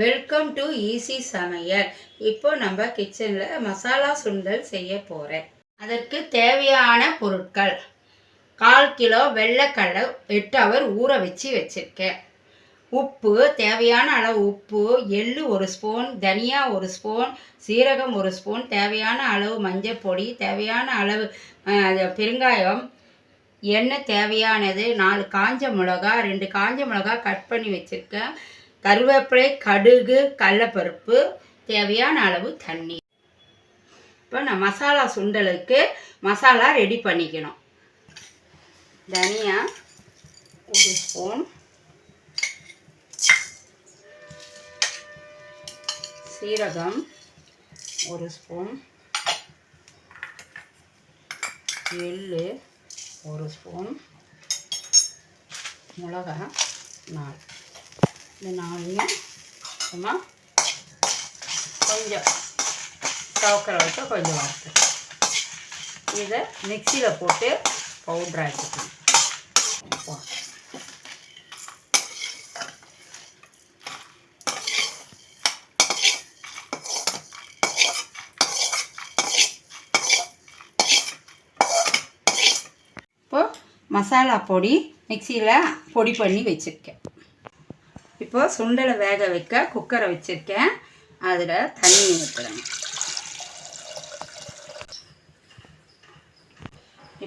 Welcome to easy சமையல் இப்போ நம்ம கிச்சனில் மசாலா சுண்டல் செய்ய போகிறேன் அதற்கு தேவையான பொருட்கள். கால் கிலோ வெள்ளைக்கடலை எட்டு அவர் ஊற வச்சு வச்சுருக்கேன். உப்பு தேவையான அளவு உப்பு எள்ளு ஒரு ஸ்பூன் தனியா ஒரு ஸ்பூன் சீரகம் ஒரு ஸ்பூன் தேவையான அளவு மஞ்சள் பொடி தேவையான அளவு பெருங்காயம் எண்ணெய் தேவையானது நாலு காஞ்ச மிளகா ரெண்டு காஞ்ச மிளகா கட் பண்ணி வச்சுருக்கேன். கருவேப்பிலை கடுகு கடலப்பருப்பு தேவையான அளவு தண்ணி. இப்போ நான் மசாலா சுண்டலுக்கு மசாலா ரெடி பண்ணிக்கணும். தனியா ஒரு ஸ்பூன் சீரகம் ஒரு ஸ்பூன் எள்ளு ஒரு ஸ்பூன் மிளகா நாலு. இந்த நாலையும் சும்மா கொஞ்சம் துவக்கிற வரைக்கும் கொஞ்சம் வறுத்து. இதை மிக்சியில் போட்டு பவுட்ரு ஆக்கிக்கணும் இப்போ மசாலா பொடி மிக்சியில் பொடி பண்ணி வச்சுருக்கேன். இப்போது சுண்டலை வேக வைக்க குக்கரை வச்சுருக்கேன். அதில் தண்ணி ஊற்றுறேன்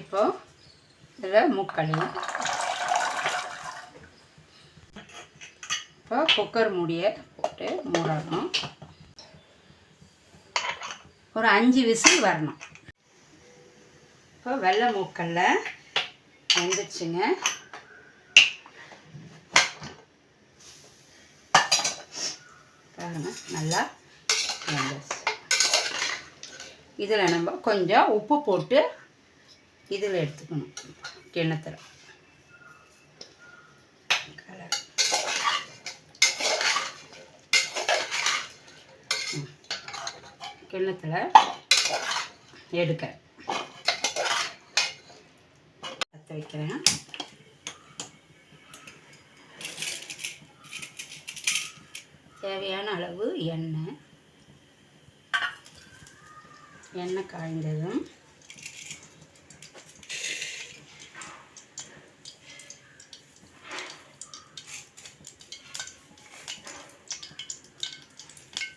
இப்போ இதில் மூக்களையும் இப்போ குக்கர் மூடியை போட்டு மூடணும். ஒரு அஞ்சு விசில் வரணும். இப்போ வெள்ளை மூக்கல்ல வந்துடுச்சுங்க பாருங்கள் நல்லா வெந்துருச்சு. இதில் நம்ம கொஞ்சம் உப்பு போட்டு இதில் எடுத்துக்கணும். கிணத்துல கலர் கிண்ணத்தில் எடுக்க. பற்ற வைக்கிறேன். தேவையான அளவு எண்ணெய். எண்ணெய் காய்ந்ததும்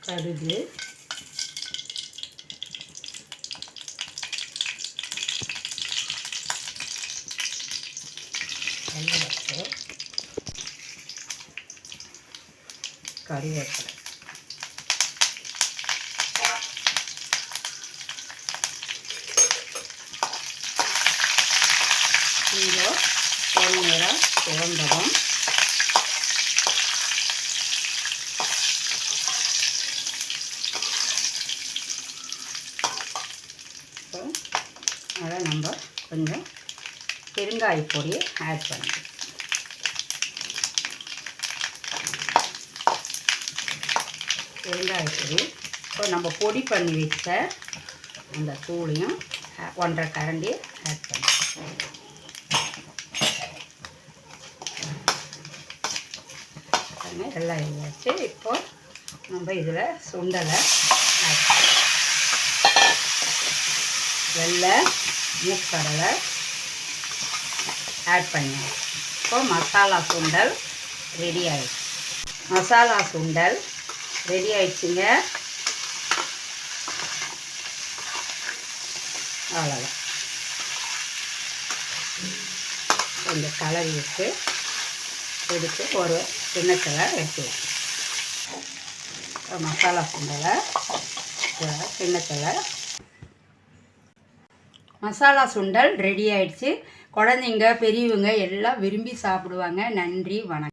கடுகு கருவேப்பிலை கருவேப்பிலை. கொஞ்சம் ஒரு நேரம் சிவந்ததும் அதை நம்ம கொஞ்சம் பெருங்காய பொடியை ஆட் பண்ணிக்கலாம். பெருங்காய பொடி இப்போ நம்ம பொடி பண்ணி வச்ச அந்த தூளையும் ஒன்றரை கரண்டி ஆட் பண்ணிக்கலாம் எல்லாம் எழுதாச்சு இப்போ நம்ம இதில் சுண்டலை ஆட் வெள்ளை மூக்கடலை ஆட் பண்ணுவோம் இப்போ மசாலா சுண்டல் ரெடி ஆகிடுச்சு மசாலா சுண்டல் ரெடி ஆயிடுச்சுங்க. அவ்வளோதான் கொஞ்சம் கலரி விட்டு எடுத்து ஒரு கிண்ணத்தில் எடுத்து வச்சு மசாலா சுண்டலை இதில் கிண்ணத்தில் மசாலா சுண்டல் ரெடி ஆயிடுச்சு. குழந்தைங்க பெரியவங்க எல்லாம் விரும்பி சாப்பிடுவாங்க. நன்றி வணக்கம்.